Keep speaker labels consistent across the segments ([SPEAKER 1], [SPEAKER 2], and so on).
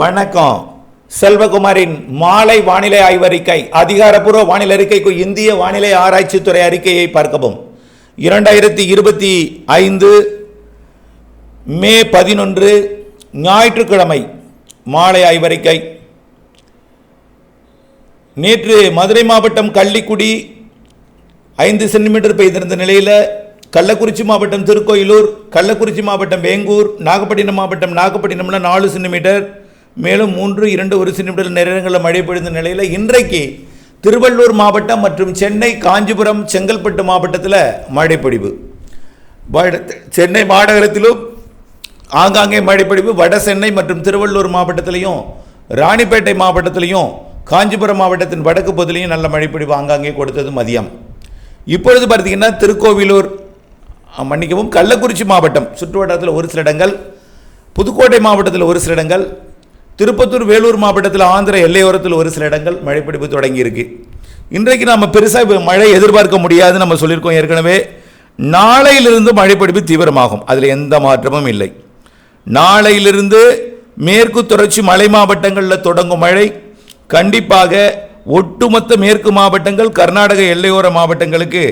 [SPEAKER 1] வணக்கம். செல்வகுமாரின் மாலை வானிலை ஆய்வறிக்கை அதிகாரப்பூர்வ வானிலை அறிக்கைக்கு இந்திய வானிலை ஆராய்ச்சித்துறை அறிக்கையை பார்க்கவும். இரண்டாயிரத்தி இருபத்தி ஐந்து மே பதினொன்று ஞாயிற்றுக்கிழமை மாலை ஆய்வறிக்கை. நேற்று மதுரை மாவட்டம் கள்ளிக்குடி ஐந்து சென்டிமீட்டர் பெய்திருந்த நிலையில் கள்ளக்குறிச்சி மாவட்டம் திருக்கோயிலூர் கள்ளக்குறிச்சி மாவட்டம் வேங்கூர் நாகப்பட்டினம் மாவட்டம் நாகப்பட்டினம்ல நாலு சென்டிமீட்டர் மேலும் மூன்று இரண்டு ஒரு சென்டிமீட்டர் நேரங்களில் மழை பொழிந்த நிலையில் இன்றைக்கு திருவள்ளூர் மாவட்டம் மற்றும் சென்னை காஞ்சிபுரம் செங்கல்பட்டு மாவட்டத்தில் மழை பொழிவு வட- சென்னை மாநகரத்திலும் ஆங்காங்கே மழைப்பொழிவு. வட சென்னை மற்றும் திருவள்ளூர் மாவட்டத்திலையும் ராணிப்பேட்டை மாவட்டத்திலையும் காஞ்சிபுரம் மாவட்டத்தின் வடக்கு பகுதியிலையும் நல்ல மழைப்பொழிவு ஆங்காங்கே கொடுத்தது மதியம். இப்பொழுது பார்த்தீங்கன்னா திருக்கோவிலூர் மன்னிக்கவும் கள்ளக்குறிச்சி மாவட்டம் சுற்றுவட்டாரத்தில் ஒரு சில இடங்கள் புதுக்கோட்டை மாவட்டத்தில் ஒரு சில இடங்கள் திருப்பத்தூர் வேலூர் மாவட்டத்தில் ஆந்திர எல்லையோரத்தில் ஒரு சில இடங்கள் மழைப்பிடிப்பு தொடங்கியிருக்கு. இன்றைக்கு நம்ம பெருசாக மழை எதிர்பார்க்க முடியாதுன்னு நம்ம சொல்லியிருக்கோம் ஏற்கனவே. நாளையிலிருந்து மழைப்பிடிப்பு தீவிரமாகும். அதில் எந்த மாற்றமும் இல்லை. நாளையிலிருந்து மேற்கு தொடர்ச்சி மலை மாவட்டங்களில் தொடங்கும் மழை. கண்டிப்பாக ஒட்டுமொத்த மேற்கு மாவட்டங்கள் கர்நாடக எல்லையோர மாவட்டங்களுக்கு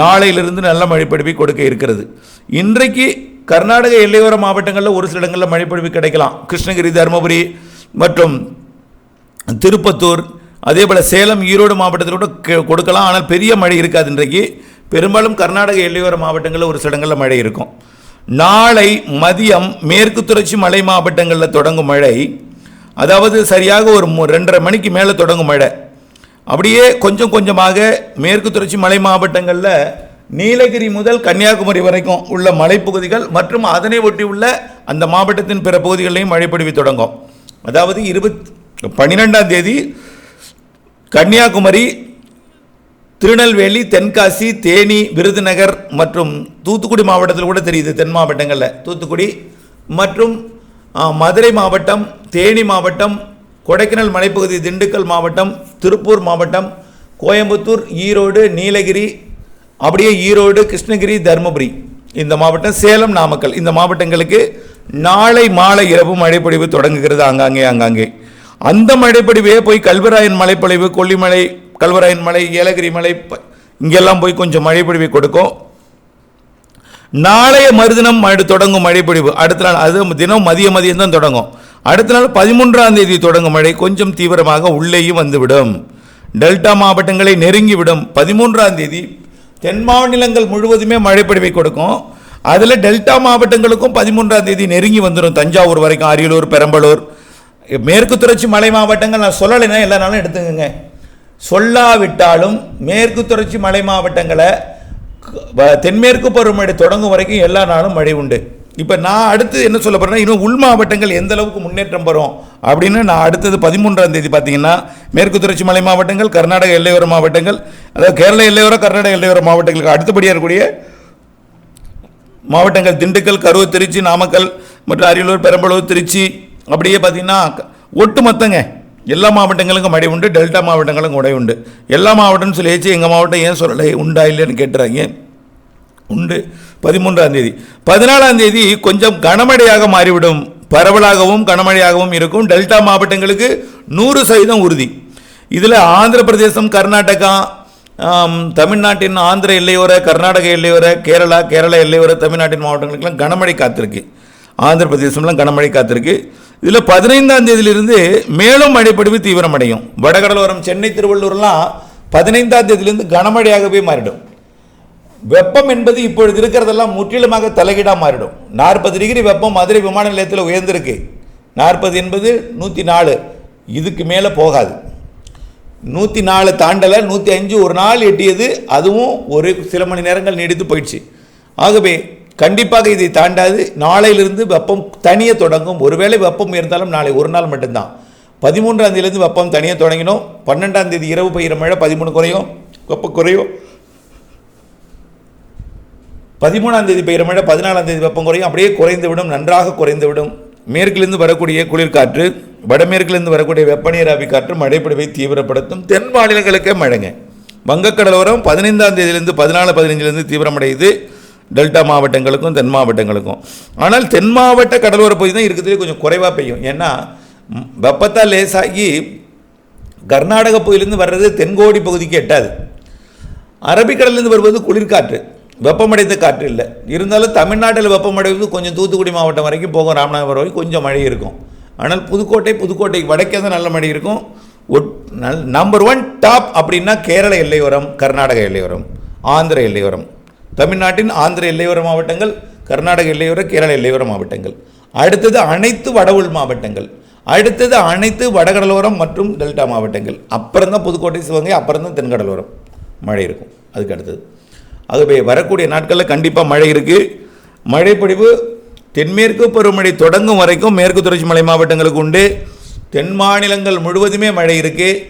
[SPEAKER 1] நாளையிலிருந்து நல்ல மழைப்பிடிப்பை கொடுக்க இருக்கிறது. இன்றைக்கு கர்நாடக எல்லையோர மாவட்டங்களில் ஒரு சில இடங்களில் மழைப்பொழிவு கிடைக்கலாம். கிருஷ்ணகிரி தருமபுரி மற்றும் திருப்பத்தூர் அதே போல் சேலம் ஈரோடு மாவட்டத்தில் கூட கொடுக்கலாம். ஆனால் பெரிய மழை இருக்காது இன்றைக்கு. பெரும்பாலும் கர்நாடக எல்லையோர மாவட்டங்களில் ஒரு சில இடங்களில் மழை இருக்கும். நாளை மதியம் மேற்கு தொடர்ச்சி மலை மாவட்டங்களில் தொடங்கும் மழை. அதாவது சரியாக ஒரு ரெண்டரை மணிக்கு மேலே தொடங்கும் மழை. அப்படியே கொஞ்சம் கொஞ்சமாக மேற்கு தொடர்ச்சி மலை மாவட்டங்களில் நீலகிரி முதல் கன்னியாகுமரி வரைக்கும் உள்ள மலைப்பகுதிகள் மற்றும் அதனை ஒட்டி உள்ள அந்த மாவட்டத்தின் பிற பகுதிகளையும் மழைப்பொழிவு தொடங்கும். அதாவது இருபத் பன்னிரெண்டாம் தேதி கன்னியாகுமரி திருநெல்வேலி தென்காசி தேனி விருதுநகர் மற்றும் தூத்துக்குடி மாவட்டத்தில் கூட தெரியுது தென் மாவட்டங்களில். தூத்துக்குடி மற்றும் மதுரை மாவட்டம் தேனி மாவட்டம் கொடைக்கானல் மலைப்பகுதி திண்டுக்கல் மாவட்டம் திருப்பூர் மாவட்டம் கோயம்புத்தூர் ஈரோடு நீலகிரி அப்படியே ஈரோடு கிருஷ்ணகிரி தருமபுரி இந்த மாவட்டம் சேலம் நாமக்கல் இந்த மாவட்டங்களுக்கு நாளை மாலை இரவு மழைப்பொழிவு தொடங்குகிறது ஆங்காங்கே ஆங்காங்கே. அந்த மழைப்பொழிவே போய் கல்வராயன் மலைப்பொழிவு கொல்லிமலை கல்வராயன் மலை ஏலகிரி மலை இங்கெல்லாம் போய் கொஞ்சம் மழைப்பொழிவை கொடுக்கும். நாளைய மறுதினம் மழை தொடங்கும் மழைப்பொழிவு. அடுத்த நாள் அது தினம் மதிய மதியம் தான் தொடங்கும். அடுத்த நாள் பதிமூன்றாம் தேதி தொடங்கும் மழை கொஞ்சம் தீவிரமாக உள்ளேயும் வந்துவிடும். டெல்டா மாவட்டங்களை நெருங்கிவிடும். பதிமூன்றாம் தேதி தென் மாநிலங்கள் முழுவதுமே மழைப்பொழிவை கொடுக்கும். அதில் டெல்டா மாவட்டங்களுக்கும் பதிமூன்றாம் தேதி நெருங்கி வந்துடும் தஞ்சாவூர் வரைக்கும் அரியலூர் பெரம்பலூர். மேற்கு தொடர்ச்சி மலை மாவட்டங்கள் நான் சொல்லலைன்னா எல்லா நாளும் எடுத்துக்கோங்க. சொல்லாவிட்டாலும் மேற்கு தொடர்ச்சி மலை மாவட்டங்களை தென்மேற்கு பருவமழை தொடங்கும் வரைக்கும் எல்லா நாளும் மழை உண்டு. இப்போ நான் அடுத்து என்ன சொல்ல போகிறேன்னா இன்னும் உள் மாவட்டங்கள் எந்த அளவுக்கு முன்னேற்றம் பெறும் அப்படின்னு நான் அடுத்தது பதிமூன்றாம் தேதி பார்த்தீங்கன்னா மேற்கு தொடர்ச்சி மலை மாவட்டங்கள் கர்நாடக எல்லையோர மாவட்டங்கள் அதாவது கேரள எல்லையோர கர்நாடக எல்லையோர மாவட்டங்களுக்கு அடுத்தபடியாக இருக்கக்கூடிய மாவட்டங்கள் திண்டுக்கல் கரூர் திருச்சி நாமக்கல் மற்றும் அரியலூர் பெரம்பலூர் திருச்சி அப்படியே பார்த்தீங்கன்னா ஒட்டுமொத்தங்க எல்லா மாவட்டங்களுக்கும் மழை உண்டு டெல்டா மாவட்டங்களுக்கும் உடை உண்டு. எல்லா மாவட்டம்னு சொல்லியாச்சு எங்கள் மாவட்டம் ஏன் சொல்லலை உண்டா இல்லைன்னு கேட்டுறாங்க. உண்டு. பதிமூன்றாம் தேதி. பதினாலாம் தேதி கொஞ்சம் கனமழையாக மாறிவிடும். பரவலாகவும் கனமழையாகவும் இருக்கும். டெல்டா மாவட்டங்களுக்கு நூறு சதவீதம் உறுதி. இதில் ஆந்திர பிரதேசம் கர்நாடகா தமிழ்நாட்டின் ஆந்திர எல்லையோர கர்நாடக எல்லையோர கேரளா கேரளா எல்லையோர தமிழ்நாட்டின் மாவட்டங்களுக்கெல்லாம் கனமழை காத்திருக்கு. ஆந்திர பிரதேசம்லாம் கனமழை காத்திருக்கு. இதில் பதினைந்தாம் தேதியிலிருந்து மேலும் மழைப்படிவு தீவிரமடையும். வடகடலோரம் சென்னை திருவள்ளூர்லாம் பதினைந்தாம் தேதியிலிருந்து கனமழையாகவே மாறிடும். வெப்பம் என்பது இப்பொழுது இருக்கிறதெல்லாம் முற்றிலுமாக தலைகீடாக மாறிடும். நாற்பது டிகிரி வெப்பம் மதுரை விமான நிலையத்தில் உயர்ந்திருக்கு. நாற்பது என்பது நூற்றி நாலு. இதுக்கு மேலே போகாது. நூற்றி நாலு தாண்டலை நூற்றி அஞ்சு ஒரு நாள் எட்டியது அதுவும் ஒரு சில மணி நேரங்கள் நீடித்து போயிடுச்சு. ஆகவே கண்டிப்பாக இதை தாண்டாது. நாளையிலிருந்து வெப்பம் தனிய தொடங்கும். ஒருவேளை வெப்பம் இருந்தாலும் நாளை ஒரு நாள் மட்டும்தான். பதிமூன்றாம் தேதியிலேருந்து வெப்பம் தனியாக தொடங்கினோம். பன்னெண்டாம் தேதி இரவு பெய்கிற மழை பதிமூணு குறையும். வெப்பம் குறையும். பதிமூணாம் தேதி பெய்கிற மழை பதினாலாம் தேதி வெப்பம் குறையும். அப்படியே குறைந்து விடும் நன்றாக குறைந்து விடும் மேற்கிலிருந்து வரக்கூடிய குளிர்காற்று வடமேற்கிலிருந்து வரக்கூடிய வெப்பநீராவி காற்று மழைப்பிடிவை தீவிரப்படுத்தும். தென் மாநிலங்களுக்கே மழைங்க. வங்கக்கடலோரம் பதினைந்தாம் தேதியிலிருந்து பதினாலு பதினஞ்சிலிருந்து தீவிரமடையுது. டெல்டா மாவட்டங்களுக்கும் தென் மாவட்டங்களுக்கும். ஆனால் தென் மாவட்ட கடலோர பகுதி தான் இருக்கிறதுலே கொஞ்சம் குறைவாக பெய்யும். ஏன்னா வெப்பத்தால் லேசாகி கர்நாடக பகுதியிலேருந்து வர்றது தென்கோடி பகுதிக்கு எட்டாது. அரபிக்கடல்லேருந்து வருவது குளிர்காற்று. வெப்பமடைந்த காற்று இல்லை. இருந்தாலும் தமிழ்நாட்டில் வெப்பமடைவது கொஞ்சம் தூத்துக்குடி மாவட்டம் வரைக்கும் போகும். ராமநாதபுரம் வரைக்கும் கொஞ்சம் மழை இருக்கும். ஆனால் புதுக்கோட்டை புதுக்கோட்டைக்கு வடக்கே தான் நல்ல மழை இருக்கும். ஒட் நல் நம்பர் ஒன் டாப் அப்படின்னா கேரள எல்லையோரம் கர்நாடக எல்லையோரம் ஆந்திர எல்லையோரம். தமிழ்நாட்டின் ஆந்திர எல்லையோர மாவட்டங்கள் கர்நாடக எல்லையோர கேரள எல்லையோர மாவட்டங்கள். அடுத்தது அனைத்து வட மாவட்டங்கள். அடுத்தது அனைத்து வடகடலோரம் மற்றும் டெல்டா மாவட்டங்கள். அப்புறம் தான் புதுக்கோட்டை சிவகங்கை அப்புறம் தான் தென்கடலோரம். மழை இருக்கும். அதுக்கு அடுத்தது. அதுவே வரக்கூடிய நாட்களில் கண்டிப்பாக மழை இருக்குது மழைப்பொழிவு தென்மேற்கு பருவமழை தொடங்கும் வரைக்கும் மேற்கு தொடர்ச்சி மலை மாவட்டங்களுக்கு உண்டு. தென் மாநிலங்கள் முழுவதுமே மழை இருக்குது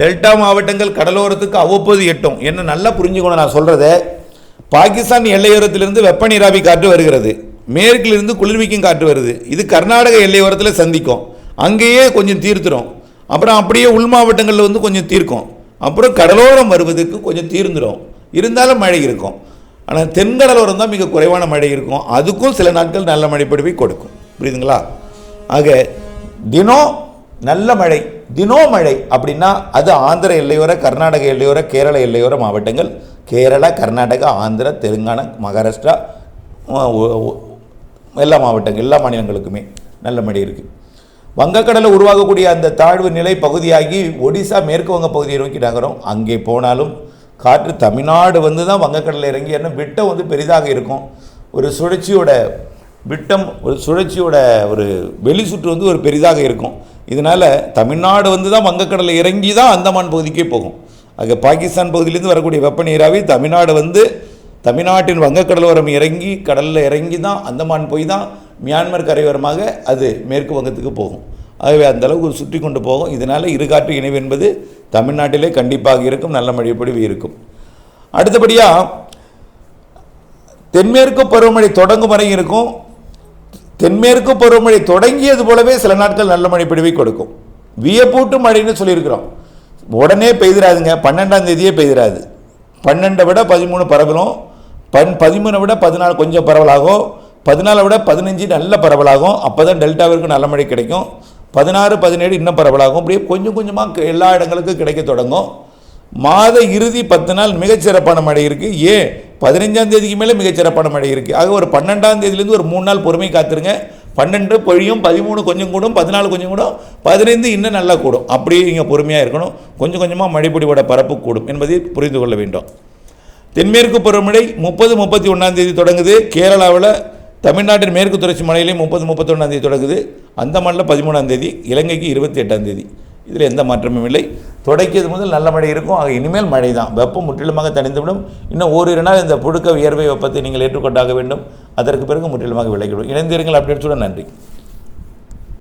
[SPEAKER 1] டெல்டா மாவட்டங்கள் கடலோரத்துக்கு அவ்வப்போது எட்டும். என்ன நல்லா புரிஞ்சுக்கணும் நான் சொல்கிறத பாகிஸ்தான் எல்லையோரத்திலிருந்து வெப்ப நீராவி காற்று வருகிறது. மேற்கிலிருந்து குளிர்விக்கும் காற்று வருது. இது கர்நாடக எல்லையோரத்தில் சந்திக்கும். அங்கேயே கொஞ்சம் தீர்த்துடும் அப்புறம் அப்படியே உள் மாவட்டங்களில் வந்து கொஞ்சம் தீர்க்கும். அப்புறம் கடலோரம் வருவதற்கு கொஞ்சம் தீர்ந்துடும் இருந்தாலும் மழை இருக்கும். ஆனால் தென்கடலோரம் தான் மிக குறைவான மழை இருக்கும். அதுக்கும் சில நாட்கள் நல்ல மழை பொழிவை கொடுக்கும். புரியுதுங்களா? ஆக தினம் நல்ல மழை தினோ மழை அப்படின்னா அது ஆந்திர எல்லையோர கர்நாடக எல்லையோர கேரள எல்லையோர மாவட்டங்கள். கேரளா கர்நாடகா ஆந்திரா தெலுங்கானா மகாராஷ்டிரா எல்லா மாவட்டங்கள் எல்லா மாநிலங்களுக்குமே நல்ல மழை இருக்குது வங்கக்கடலில் உருவாகக்கூடிய அந்த தாழ்வு நிலை பகுதியாகி ஒடிசா மேற்கு வங்க பகுதியை நோக்கி நகரும். அங்கே போனாலும் காற்று தமிழ்நாடு வந்து தான் வங்கக்கடலில் இறங்கி ஏன்னா விட்டம் வந்து பெரிதாக இருக்கும். ஒரு சுழற்சியோட விட்டம் ஒரு சுழற்சியோட ஒரு வெளி சுற்று வந்து ஒரு பெரிதாக இருக்கும். இதனால் தமிழ்நாடு வந்து தான் வங்கக்கடலில் இறங்கி தான் அந்தமான் பகுதிக்கே போகும். அங்கே பாகிஸ்தான் பகுதியிலேருந்து வரக்கூடிய வெப்ப நீராவி தமிழ்நாடு வந்து தமிழ்நாட்டின் வங்கக்கடலோரம் இறங்கி கடலில் இறங்கி தான் அந்தமான் போய் தான் மியான்மர் கரையோரமாக அது மேற்கு வங்கத்துக்கு போகும். ஆகவே அந்த அளவுக்கு சுற்றி கொண்டு போகும். இதனால் இருகாற்று இணைவு என்பது தமிழ்நாட்டிலே கண்டிப்பாக இருக்கும் நல்ல மழைப்பொழிவு இருக்கும். அடுத்தபடியாக தென்மேற்கு பருவமழை தொடங்கும் வரை இருக்கும். தென்மேற்கு பருவமழை தொடங்கியது போலவே சில நாட்கள் நல்ல மழை பிடிவை கொடுக்கும். வியப்பூட்டு மழைன்னு சொல்லியிருக்கிறோம். உடனே பெய்திராதுங்க. பன்னெண்டாம் தேதியே பெய்திராது. பன்னெண்டை விட பதிமூணு பரவலும் பன் பதிமூணை விட பதினாலு கொஞ்சம் பரவலாகும். பதினாலை விட பதினஞ்சு நல்ல பரவலாகும். அப்போ தான் டெல்டாவிற்கு நல்ல மழை கிடைக்கும். பதினாறு பதினேழு இன்னும் பரவலாகும். அப்படியே கொஞ்சம் கொஞ்சமாக எல்லா இடங்களுக்கும் கிடைக்க தொடங்கும். மாத இறுதி பத்து நாள் மிகச்சிறப்பான மழை இருக்குது ஏன்? பதினஞ்சாம் தேதிக்கு மேலே மிகச்சிறப்பான மழை இருக்குது ஆக ஒரு பன்னெண்டாம் தேதியிலேருந்து ஒரு மூணு நாள் பொறுமை காத்துருங்க. பன்னெண்டு பொழியும் பதிமூணு கொஞ்சம் கூடும் பதினாலு கொஞ்சம் கூடும் பதினைந்து இன்னும் நல்லா கூடும். அப்படியே இங்கே பொறுமையாக இருக்கணும். கொஞ்சம் கொஞ்சமாக மழைப்பொடிவோட பரப்பு கூடும் என்பதை புரிந்து கொள்ள வேண்டும். தென்மேற்கு பருவமழை முப்பது முப்பத்தி ஒன்றாம் தேதி தொடங்குது. கேரளாவில் தமிழ்நாட்டின் மேற்கு தொடர்ச்சி மலையிலையும் முப்பது முப்பத்தொன்னாம் தேதி தொடங்குது. அந்தமானில் பதிமூணாம் தேதி இலங்கைக்கு இருபத்தி எட்டாம் தேதி. இதில் எந்த மாற்றமும் இல்லை. தொடக்கியது முதல் நல்ல மழை இருக்கும். ஆக இனிமேல் மழை தான் வெப்பம் முற்றிலுமாக தணிந்துவிடும். இன்னும் ஓரிரு நாள் இந்த புழுக்க வியர்வை வெப்பத்தை நீங்கள் ஏற்றுக்கொண்டாக வேண்டும். அதற்கு பிறகு முற்றிலுமாக விலகிவிடும். இணைந்திருங்கள் அப்படின்னு சொல்ல நன்றி.